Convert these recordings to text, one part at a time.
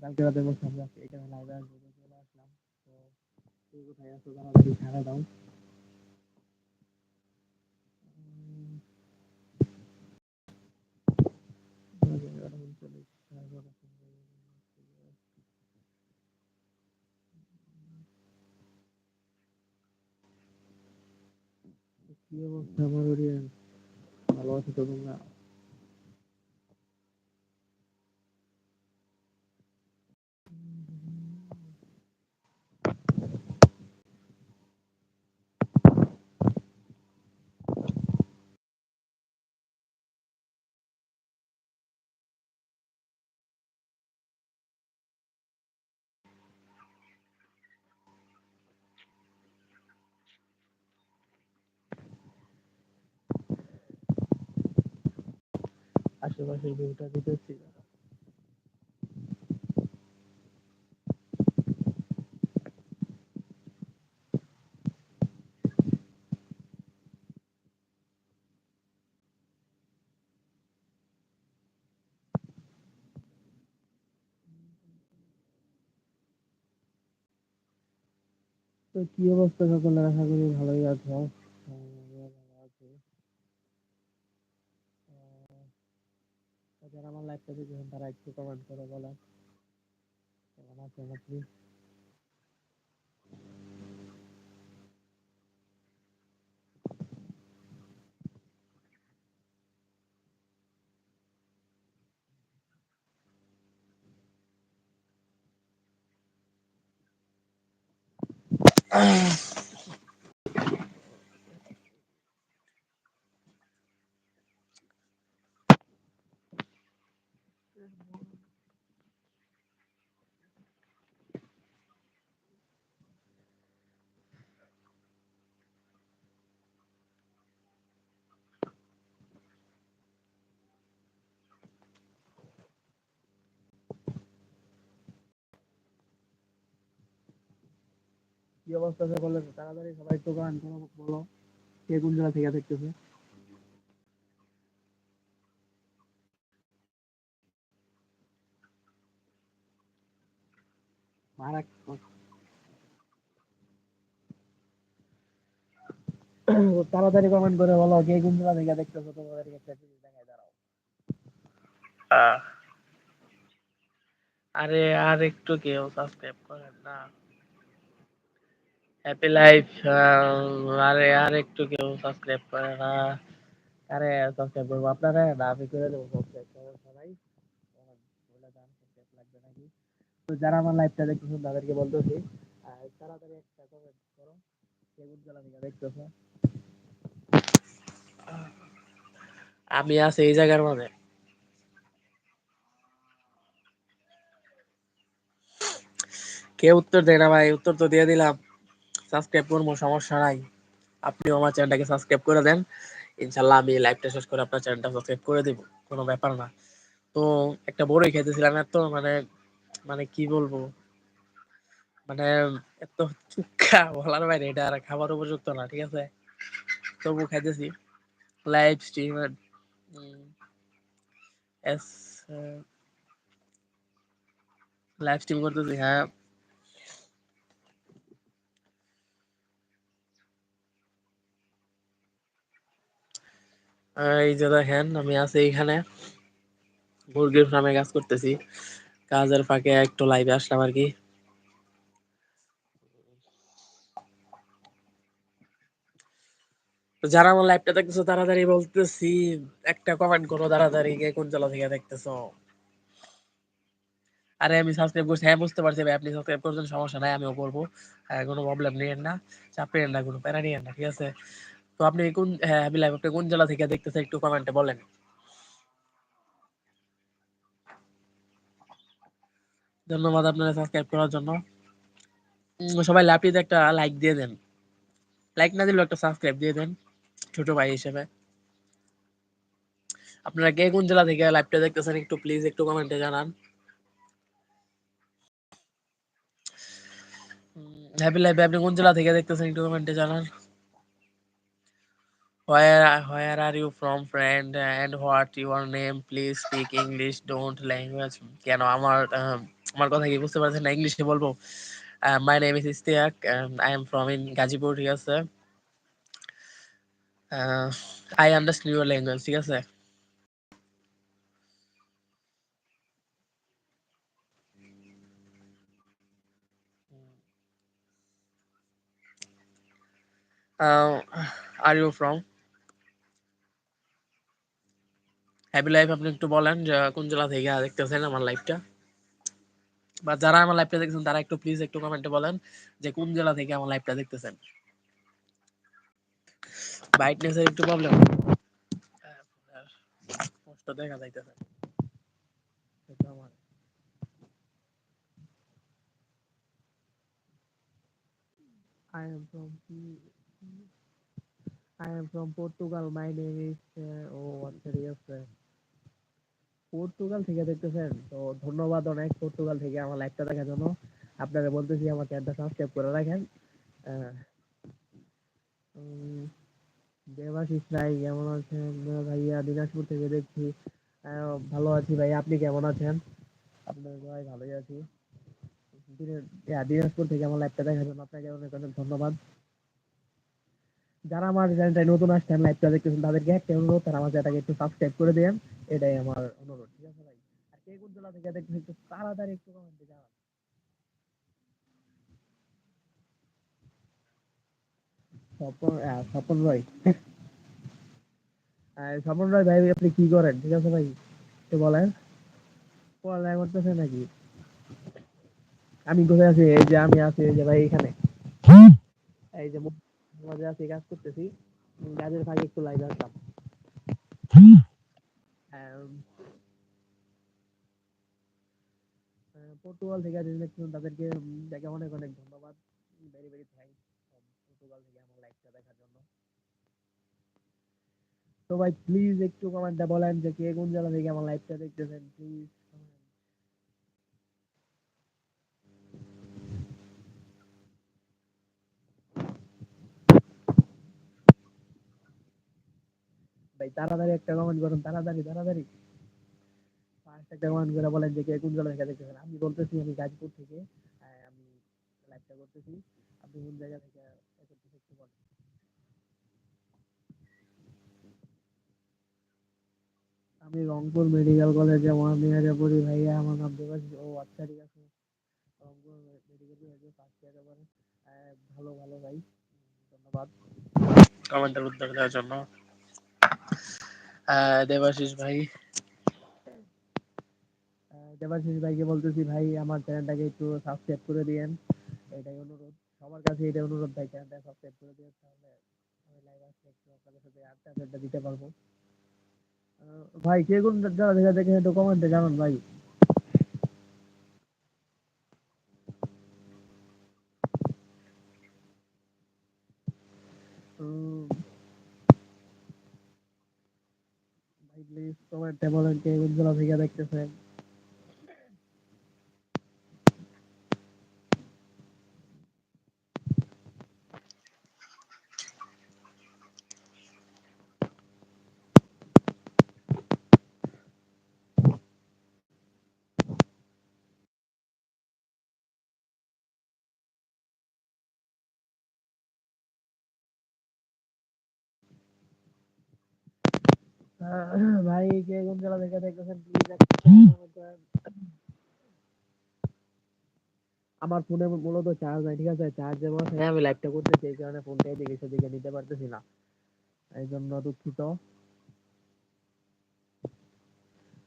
কালকে রাতে বলছিলাম যে এখানে লাইভে আসব তো চলে আসলাম তো তুই কোথায় আছো দাও উম, জায়গাটা বলতে চলে কি অবস্থা আমার ভালো আছো তো তোমরা? আশেপাশের ভিউটা দিতেছি তো কি অবস্থা সকলের? আশা করি ভালোই আছো। যারা আমার লাইভটা দেখেছেন তারা একটু কমেন্ট করে বলেন। কেমন আছেন আপনি? কি অবস্থা সকলের তাড়াতাড়ি সবাই একটু কমেন্ট করো, বলো। কে কোন জায়গা থেকে দেখতেছে? তাড়াতাড়ি কমেন্ট করে বলো, কে কোন থেকে দেখতেছো? একটা দেখাই, দাঁড়াও। আরে আর একটু কেউ সাবস্ক্রাইব করেন না। হ্যাপি লাইফ আরে আর একটু কেউ সাবস্ক্রাইব করে না। আরে সাবস্ক্রাইব করব আপনারা? না, আমি করে দেবো সাবস্ক্রাইব সমস্যা নাই বলে দেন সাবস্ক্রাইব লাগবে নাকি? তো যারা আমার লাইভটা দেখতেছেন, তাদেরকে বলতেছি তাড়াতাড়ি একটা কমেন্ট করো। কে কোন জায়গা থেকে দেখতেছো। আমি আছি এই জায়গার মধ্যে কে উত্তর দেয় না ভাই? উত্তর তো দিয়ে দিলাম। সাবস্ক্রাইব করব, সমস্যা নাই। আপনিও আমার চ্যানেলটাকে সাবস্ক্রাইব করে দেন। ইনশাল্লাহ আমি লাইভটা শেষ করে আপনার চ্যানেলটা সাবস্ক্রাইব করে দিব, কোনো ব্যাপার না। তো একটা বড়ই খেতেছিলাম এত মানে মানে কি বলব? মানে এত চুক্কা বলার বাইরে, এটা আর খাবার উপযুক্ত না, ঠিক আছে? তবু খাইতেছি। লাইভ স্ট্রিম এস লাইভ স্ট্রিম করতেছি হ্যাঁ। এই যে দেখেন আমি আছি এইখানে। মুরগির ফার্মে কাজ করতেছি। কাজের ফাঁকে একটু লাইভে আসলাম আর কি। যারা আমার লাইভটা দেখতেছো তাড়াতাড়ি বলতেছি একটা কমেন্ট করো তাড়াতাড়ি কে কোন জেলা থেকে দেখতেছো? আরে আমি সাবস্ক্রাইব করছি। হ্যাঁ বুঝতে পারছি আপনি সাবস্ক্রাইব করছেন সমস্যা নাই আমিও করব। হ্যাঁ, কোনো প্রবলেম নিয়েন না। চাপ নিয়েন না কোনো প্যারা নিয়েন না ঠিক আছে? তো আপনি কোন হ্যাঁ লাইভ, আপনি কোন জেলা থেকে দেখতেছেন? একটু কমেন্টে বলেন। ধন্যবাদ আপনারা সাবস্ক্রাইব করার জন্য। সবাই লাইভটিতে একটা লাইক দিয়ে দেন। লাইক না দিলেও একটা সাবস্ক্রাইব দিয়ে দেন, ছোট ভাই হিসেবে। আপনারা কে কোন জেলা থেকে লাইভটা দেখতেছেন একটু প্লিজ একটু কমেন্টে জানান। হ্যাপি লাইফে আপনি কোন জেলা থেকে দেখতেছেন একটু কমেন্টে জানান। Where where are you from, friend? And what your name? Please speak English. Don't language. কেন আমার আহ, আমার কথা কি বুঝতে পারছেন না ইংলিশে বলব my name is Istiaque I am from in Gazipur ঠিক আছে আই আন্ডারস্ট্যান্ড ইউর ল্যাঙ্গুয়েজ ঠিক আছে are you from happy life আপনি একটু বলেন যে কোন জেলা থেকে দেখতেছেন আমার লাইফটা বা যারা আমার লাইভটা দেখছেন তারা একটু প্লিজ একটু কমেন্টে বলেন যে কোন জেলা থেকে আমার লাইভটা দেখতেছেন? ব্রাইটনেসের একটু প্রবলেম কষ্ট দেখা যাইতেছে। I am from I am from Portugal. My name is uh, oh আচ্ছা ঠিক আছে পর্তুগাল থেকে দেখতেছেন? তো ধন্যবাদ অনেক পর্তুগাল থেকে আমার লাইভটা দেখার জন্য। আপনারা বলতেছি আমার চ্যানেলটা সাবস্ক্রাইব করে রাখেন। দেবাশিস রায় কেমন আছেন? ভাইয়া, দিনাজপুর থেকে দেখছি। ভালো আছি ভাই, আপনি কেমন আছেন? আপনার ভাই ভালোই আছি। দিনে- দিনাজপুর থেকে আমার লাইভটা দেখার জন্য আপনাকে অনেক অনেক ধন্যবাদ। যারা আমার চ্যানেলটা নতুন আসছেন লাইভটা দেখতেছেন তাদেরকে একটা অনুরোধ তারা আমার চ্যানেলটাকে একটু সাবস্ক্রাইব করে দেন। এটাই আমার অনুরোধ ঠিক আছে ভাই? আর কে কোন জেলা থেকে দেখতেছেন একটু তাড়াতাড়ি একটু কমেন্টে জানান। স্বপন স্বপন ভাই। স্বপন ভাই ভাই আপনি কি করেন ঠিক আছে ভাই? একটু বলেন। পড়ালেখা করতেছে নাকি? আমি কোথায় আছি? এই যে আমি আছি এই যে ভাই এখানে। এই যে মাঝে আছি কাজ করতেছি। কাজের ফাঁকে একটু লাইভ আসলাম আহ, পর্তুগাল থেকে যারা দেখছেন তাদেরকে দেখে অনেক অনেক ধন্যবাদ। ভেরি ভেরি থ্যাংকস পর্তুগাল থেকে আমার লাইভটা দেখার জন্য। তো ভাই প্লিজ একটু কমেন্টে বলেন যে কে কোন জেলা থেকে আমার লাইভটা দেখতেছেন প্লিজ ভাই তাড়াতাড়ি একটা কমেন্ট করুন তাড়াতাড়ি তাড়াতাড়ি। ফার্স্ট একটা কমেন্ট করে বলেন যে কে কোন জেলা থেকে দেখতেছেন আমি বলতেছি আমি গাজীপুর থেকে আহ, আমি লাইভটা করতেছি। আপনি কোন জায়গা থেকে আমি রংপুর মেডিকেল কলেজে ওয়ান পড়ি ভাইয়া আমার নাম দেবাশিস। ও আচ্ছা ঠিক আছে। রংপুর মেডিকেল কলেজে ফার্স্ট ইয়ারে পড়ে। ভালো ভালো ভাই। ধন্যবাদ। কমেন্টের উত্তর দেওয়ার জন্য। দেবাশিস ভাই। ভাইকে বলতেছি ভাই আমার চ্যানেলটাকে একটু সাবস্ক্রাইব করে দিয়েন। এটাই অনুরোধ। সবার কাছে অনুরোধ ভাই চ্যানেলটা সাবস্ক্রাইব করে দিয়েন তাহলে আমি লাইভ একটু আপনাদের সাথে আড্ডা আড্ডা দিতে পারব। ভাই কে কোন জায়গা থেকে দেখে একটু কমেন্টে জানান ভাই। উম, ভাই টেবিলের জেলা থেকে দেখতেছেন। ভাই, কে কোন জেলা থেকে দেখতেছেন? প্লিজ আমার ফোনে মূলত চার্জ নাই, ঠিক আছে? চার্জের মাথায় আমি লাইভটা করতেছি, এই কারণে ফোনটা এদিকে সেদিকে নিতে পারতেছি না। এই জন্য দুঃখিত।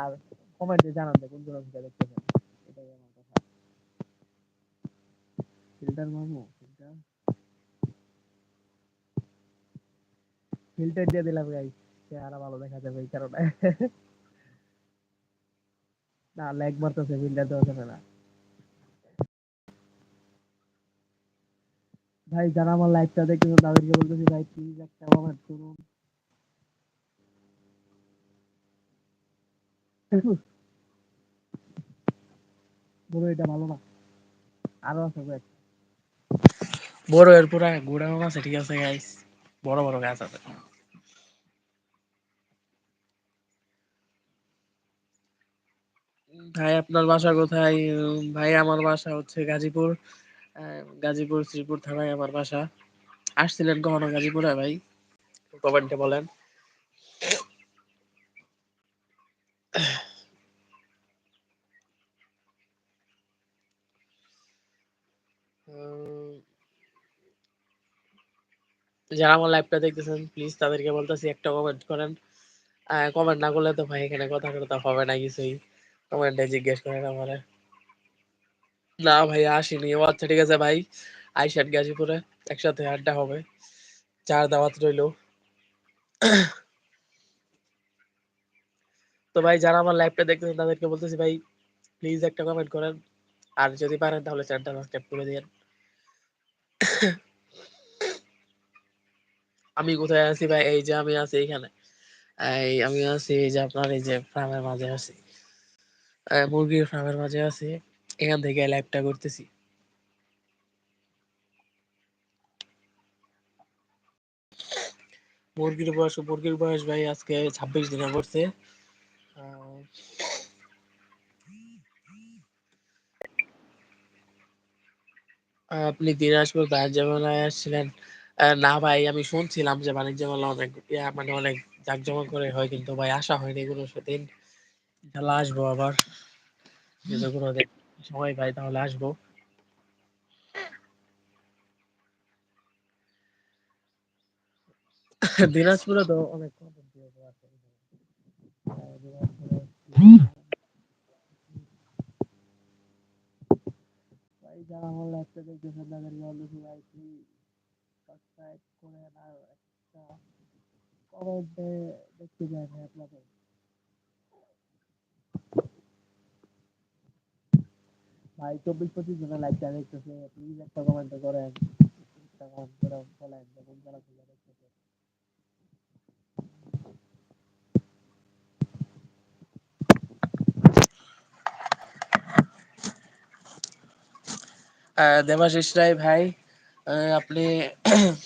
আর কমেন্টে জানান যে, কোন জেলা দেখতেছেন? এটাই আমার কথা। ফিল্টার মারবো? ফিল্টার ফিল্টার দিয়ে দিলাম গাইস চেহারা ভালো দেখা যাবে এই কারণে। না ল্যাগ মারতেছে ফিল্টার দেওয়া যাবে না। ভাই, যারা আমার লাইভটা দেখতেছেন, তাদেরকে বলতেছি, ভাই প্লিজ একটা কমেন্ট করুন। বড়, এটা ভালো না। আরও আছে কয়েক বড় এর পুরা গোড়াও আছে, ঠিক আছে গাইস বড় বড় গাছ আছে। ভাই, আপনার বাসা কোথায়? ভাই, আমার বাসা হচ্ছে গাজীপুর। গাজীপুর, শ্রীপুর থানায় আমার বাসা। আসছিলেন কখনো গাজীপুরে ভাই? কমেন্টে বলেন। যারা আমার লাইভটা দেখতেছেন প্লিজ তাদেরকে বলতেছি একটা কমেন্ট করেন। কমেন্ট না করলে তো ভাই এখানে কথা-টথা হবে না কিছুই। কমেন্টে জিজ্ঞেস করেন আমারে। না ভাই, আসিনি। ও আচ্ছা ঠিক আছে ভাই। আইসেন গাজীপুরে। একসাথে আড্ডা হবে। চা'র দাওয়াত রইল। তো ভাই, যারা আমার লাইভটা দেখতেছেন, তাদেরকে বলতেছি ভাই প্লিজ একটা কমেন্ট করেন। আর যদি পারেন, তাহলে চ্যানেলটা সাবস্ক্রাইব করে দিয়েন। আমি কোথায় আছি ভাই? এই যে আমি আছি এইখানে। এই, আমি আছি এই যে আপনার এই যে, ফার্মের মাঝে আছি। মুরগির ফার্মের মাঝে আছি। এখান থেকে লাইভটা করতেছি। মুরগির বয়স মুরগির বয়স ভাই আজকে ২৬ দিনে পড়ছে। আপনি দিনাজপুর বাণিজ্য মেলায় আসছিলেন। না ভাই, আমি শুনছিলাম যে বাণিজ্য মেলা অনেক মানে অনেক জাঁকজমক করে হয়, কিন্তু ভাই আসা হয়নি কোনো সেদিন। ইনশাআল্লাহ আসব আবার। যদি কোনোদিন সময় পাই তাহলে আসব। দিনাজপুরে তো অনেক যারা আর একটা দেখতে ভাই আপনাদের। ভাই ২৪-২৫ জনে লাইভটা দেখতেছে। প্লিজ একটা কমেন্ট করেন। দেবাশিস রায় ভাই আপনি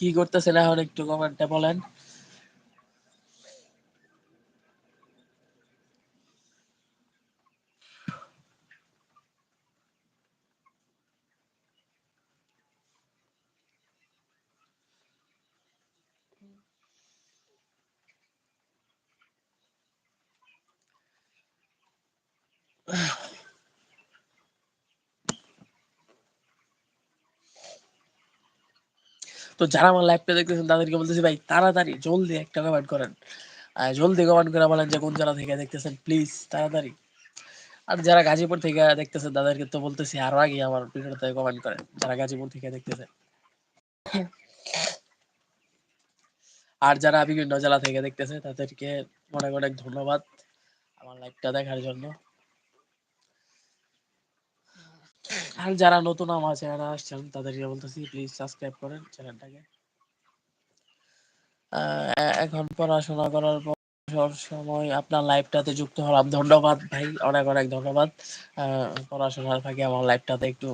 কি করতেছেন এখন একটু কমেন্টে বলেন? তো যারা আমার লাইভটা দেখতেছেন তাদেরকে বলতেছি ভাই তাড়াতাড়ি জলদি একটা কমেন্ট করেন। জলদি কমেন্ট করে বলেন যে কোন জেলা থেকে দেখতেছেন প্লিজ তাড়াতাড়ি। আর যারা গাজীপুর থেকে দেখতেছেন তাদেরকে তো বলতেছি আরও আগে আমার ভিডিওতে কমেন্ট করেন। যারা গাজীপুর থেকে দেখতেছেন। আর যারা বিভিন্ন জেলা থেকে দেখতেছে তাদেরকে অনেক, অনেক ধন্যবাদ আমার লাইভটা দেখার জন্য। আর যারা নতুন আমার চ্যানেলে আসছেন তাদেরকে বলতেছি প্লিজ সাবস্ক্রাইব করেন চ্যানেলটাকে। এখন পড়াশোনা করার পর সব সময় আপনার লাইভটাতে যুক্ত হলাম। ধন্যবাদ ভাই। অনেক, অনেক ধন্যবাদ। পড়াশোনার ফাঁকে আমার লাইভটাতে একটু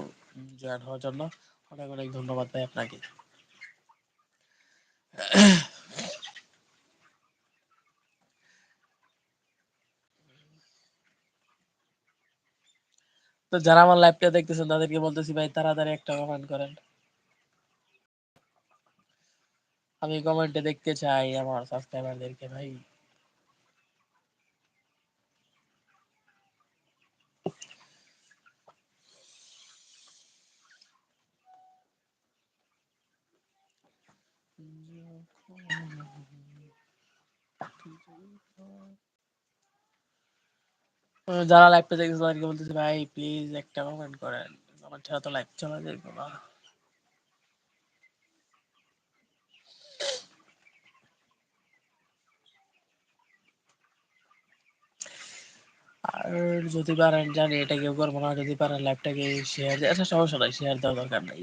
জয়েন হওয়ার জন্য। অনেক, অনেক ধন্যবাদ ভাই আপনাকে। তো যারা আমার লাইভটা দেখতেছেন, তাদেরকে বলতেছি, ভাই, তাড়াতাড়ি একটা কমেন্ট করেন। আমি কমেন্টে দেখতে চাই আমার সাবস্ক্রাইবারদেরকে ভাই। তো যারা লাইভটা দেখতেছে তাদেরকে বলতেছি, ভাই প্লিজ একটা কমেন্ট করেন। কমেন্ট ছাড়া তো লাইভ চলা যাইব না। আর যদি পারেন জানি এটা কেউ করব না। যদি পারেন লাইভটাকে শেয়ার আচ্ছা সমস্যা নাই। শেয়ার দেওয়ার দরকার নাই।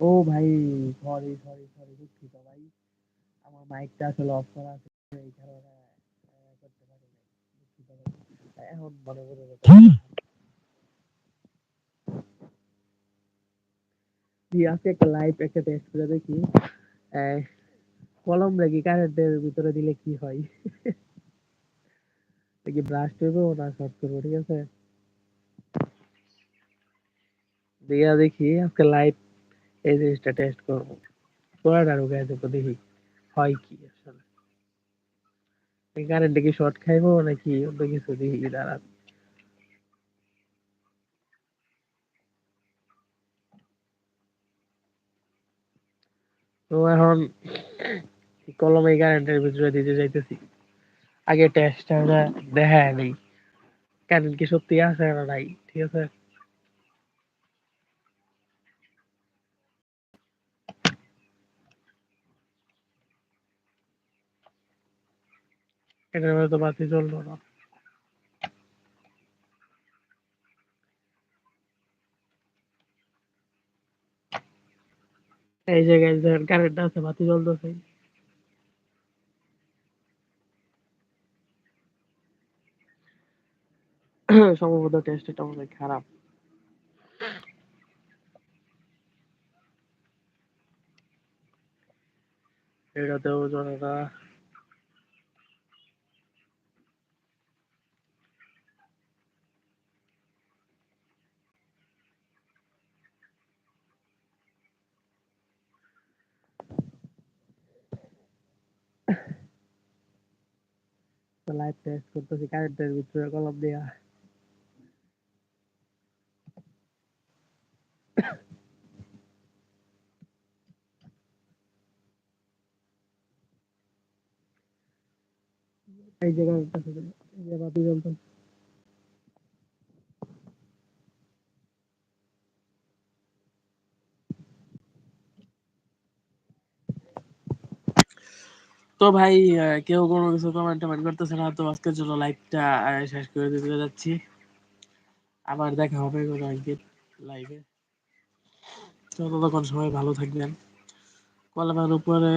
ও ভাই সরি সরি সরি দুঃখিত ভাই। আমার মাইকটা আসলে অফ করা আছে, এই কারণে করতে পারি ভাই। এখন মনে করে আজকে একটা লাইভ একটা টেস্ট করে দেখি। কলম রেখে কারেন্টের ভিতরে দিলে কি হয়? দেখি ব্রাশ করব না শর্ট করব, ঠিক আছে? দিয়া দেখি, আজকে লাইভ এই জিনিসটা টেস্ট করব। পড়াটা ঢুকাই দেবো দেখি হয় কি আসলে। এই কারেন্টে কি শর্ট খাইবো নাকি অন্য কিছু দেখি দাঁড়া তো এখন কলমে কারেন্টের ভিতরে দিতে যাইতেছি। আগে টেস্টটা দেখা নেই। কারেন্ট কি সত্যি আছে না নাই, ঠিক আছে? এটার মধ্যে বাতি জ্বললো না। এই জায়গায় দেখেন কারেন্ট আছে, বাতি জ্বলতেছে। সম্ভবত টেস্টটা মনে হয় খারাপ। এটাতেও জ্বলে না লাইভ টেস্ট করতেছি কারেন্টের ভিতরে কলম দিয়া এই আছে এই যে তো ভাই কেউ কোনো কিছু কমেন্ট টমেন্ট করতেছে না, তো আজকের জন্য লাইভটা শেষ করে দিতে যাচ্ছি। আবার দেখা হবে কোনো একদিন লাইভে তো ততক্ষণ সবাই ভালো থাকবেন। কলমের উপরে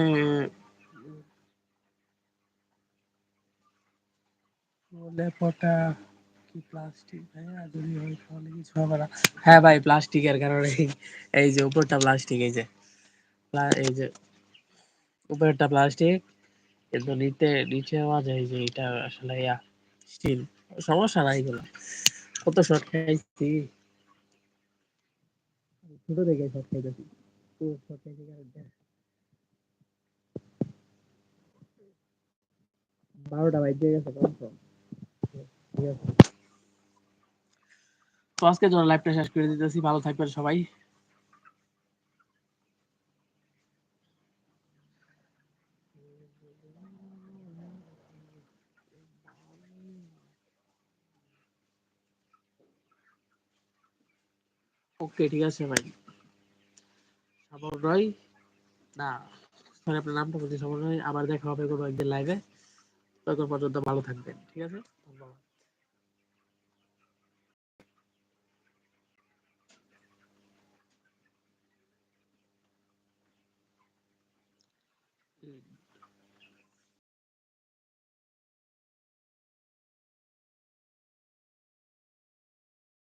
লেপটা কি প্লাস্টিক ভাই? যদি হয় তাহলে কিছু হবে না। হ্যাঁ ভাই প্লাস্টিকের কারণে। এই- যে উপরটা প্লাস্টিক এই যে। এই যে, উপরেরটা প্লাস্টিক কিন্তু নিতে নিচে আওয়াজ এই যে এটা আসলে ইয়া স্টিল সমস্যা নাই এগুলো। কত শর্ট খাইছি? ছোট থেকে শর্ট খাইতেছি। তো শর্ট খাইছি বারোটা বাজে গেছে কনফার্ম ঠিক আছে। তো আজকের জন্য লাইভটা শেষ করে দিতেছি। ভালো থাকবেন সবাই। ওকে, ঠিক আছে ভাই। সাবর রয়। না আপনার নামটা বলছি সাবর রয়। আবার দেখা হবে কোনো একদিন লাইভে ততক্ষণ পর্যন্ত ভালো থাকবেন, ঠিক আছে?